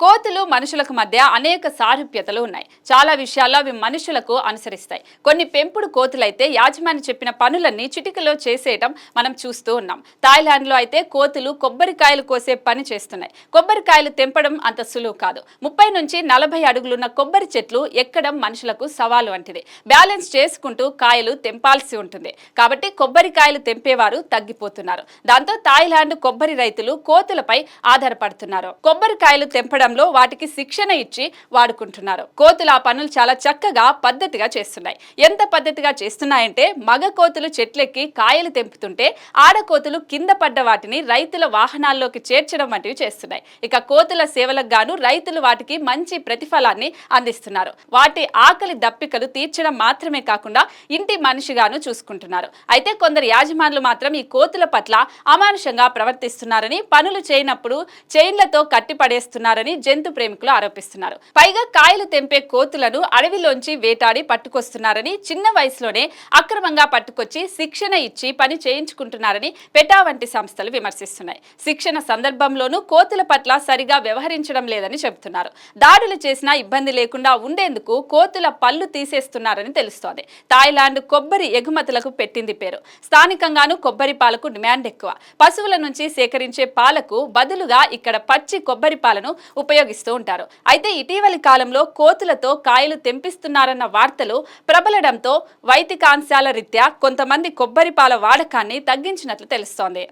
కోతులు మనుషులకు మధ్య అనేక సారూప్యతలు ఉన్నాయి. చాలా విషయాల్లో అవి మనుషులకు అనుసరిస్తాయి. కొన్ని పెంపుడు కోతులైతే యాజమాని చెప్పిన పనులన్నీ చిటికలో చేసేయటం మనం చూస్తూ ఉన్నాం. థాయిలాండ్లో అయితే కోతులు కొబ్బరికాయలు కోసే పని చేస్తున్నాయి. కొబ్బరికాయలు తెంపడం అంత సులువు కాదు. ముప్పై నుంచి నలభై అడుగులున్న కొబ్బరి చెట్లు ఎక్కడం మనుషులకు సవాలు వంటిది. బ్యాలెన్స్ చేసుకుంటూ కాయలు తెంపాల్సి ఉంటుంది. కాబట్టి కొబ్బరికాయలు తెంపేవారు తగ్గిపోతున్నారు. దాంతో థాయిలాండ్ కొబ్బరి రైతులు కోతులపై ఆధారపడుతున్నారు. కొబ్బరికాయలు తెంపడం తెంపడంలో వాటికి శిక్షణ ఇచ్చి వాడుకుంటున్నారు. కోతులు ఆ పనులు చాలా చక్కగా పద్ధతిగా చేస్తున్నాయి. ఎంత పద్ధతిగా చేస్తున్నాయంటే మగ కోతులు చెట్లెక్కి కాయలు తెంపుతుంటే ఆడకోతులు కింద పడ్డ వాటిని రైతుల వాహనాల్లోకి చేర్చడం వంటివి చేస్తున్నాయి. ఇక కోతుల సేవలకు గాను రైతులు వాటికి మంచి ప్రతిఫలాన్ని అందిస్తున్నారు. వాటి ఆకలి దప్పికలు తీర్చడం మాత్రమే కాకుండా ఇంటి మనిషిగాను చూసుకుంటున్నారు. అయితే కొందరు యాజమానులు మాత్రం ఈ కోతుల పట్ల అమానుషంగా ప్రవర్తిస్తున్నారని పనులు చేయనప్పుడు చైన్లతో కట్టిపడేస్తున్నారని జంతు ప్రేమికులు ఆరోపిస్తున్నారు. పైగా కాయలు తెంపే కోతులను అడవిలోంచి వేటాడి పట్టుకొస్తున్నారని చిన్న వయసులోనే అక్రమంగా పట్టుకొచ్చి శిక్షణ ఇచ్చి పని చేయించుకుంటున్నారని పెటా వంటి సంస్థలు విమర్శిస్తున్నాయి. శిక్షణ సందర్భంలోనూ కోతుల పట్ల సరిగా వ్యవహరించడం లేదని చెబుతున్నారు. దాడులు చేసినా ఇబ్బంది లేకుండా ఉండేందుకు కోతుల పళ్ళు తీసేస్తున్నారని తెలుస్తోంది. థాయిలాండ్ కొబ్బరి ఎగుమతులకు పెట్టింది పేరు. స్థానికంగానూ కొబ్బరి పాలకు డిమాండ్ ఎక్కువ. పశువుల నుంచి సేకరించే పాలకు బదులుగా ఇక్కడ పచ్చి కొబ్బరి పాలను ఉపయోగిస్తూ ఉంటారు. అయితే ఇటీవలి కాలంలో కోతులతో కాయలు తెంపిస్తున్నారన్న వార్తలు ప్రబలడంతో వైదికాంశాల రీత్యా కొంతమంది కొబ్బరి పాల వాడకాన్ని తగ్గించినట్లు తెలుస్తోంది.